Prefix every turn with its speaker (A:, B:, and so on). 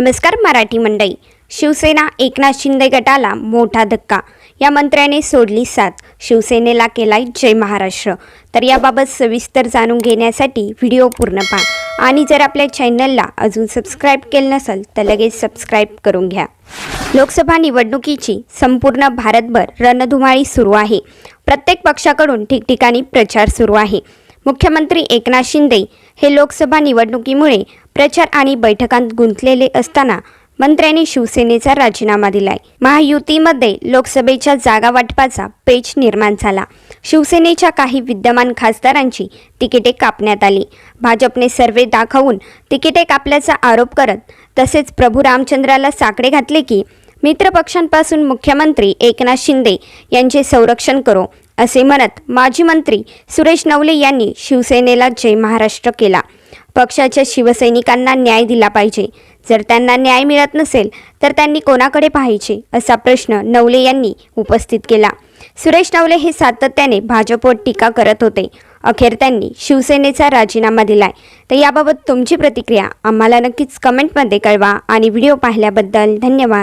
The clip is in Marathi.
A: नमस्कार मराठी मंडळी. शिवसेना एकनाथ शिंदे गटाला मोठा धक्का. या मंत्र्याने सोडली साथ. शिवसेनेला केलाय जय महाराष्ट्र. तर याबाबत सविस्तर जाणून घेण्यासाठी व्हिडिओ पूर्ण पहा. आणि जर आपल्या चॅनलला अजून सबस्क्राईब केलं नसेल तर लगेच सबस्क्राईब करून घ्या. लोकसभा निवडणुकीची संपूर्ण भारतभर रणधुमाळी सुरू आहे. प्रत्येक पक्षाकडून ठिकठिकाणी प्रचार सुरू आहे. मुख्यमंत्री एकनाथ शिंदे हे लोकसभा निवडणुकीमुळे प्रचार आणि बैठकांत गुंतलेले असताना मंत्र्यांनी शिवसेनेचा राजीनामा दिलाय. महायुतीमध्ये लोकसभेच्या जागा वाटपाचा पेच निर्माण झाला. शिवसेनेच्या काही विद्यमान खासदारांची तिकिटे कापण्यात आली. भाजपने सर्वे दाखवून तिकिटे कापल्याचा आरोप करत तसेच प्रभू रामचंद्राला साकडे घातले की मित्रपक्षांपासून मुख्यमंत्री एकनाथ शिंदे यांचे संरक्षण करो असे म्हणत माजी मंत्री सुरेश नवले यांनी शिवसेनेला जय महाराष्ट्र केला. पक्षाच्या शिवसैनिकांना न्याय दिला पाहिजे. जर त्यांना न्याय मिळत नसेल तर त्यांनी कोणाकडे पाहायचे असा प्रश्न नवले यांनी उपस्थित केला. सुरेश नवले हे सातत्याने भाजपवर टीका करत होते. अखेर त्यांनी शिवसेनेचा राजीनामा दिलाय. तर याबाबत तुमची प्रतिक्रिया आम्हाला नक्कीच कमेंटमध्ये कळवा आणि व्हिडिओ पाहिल्याबद्दल धन्यवाद.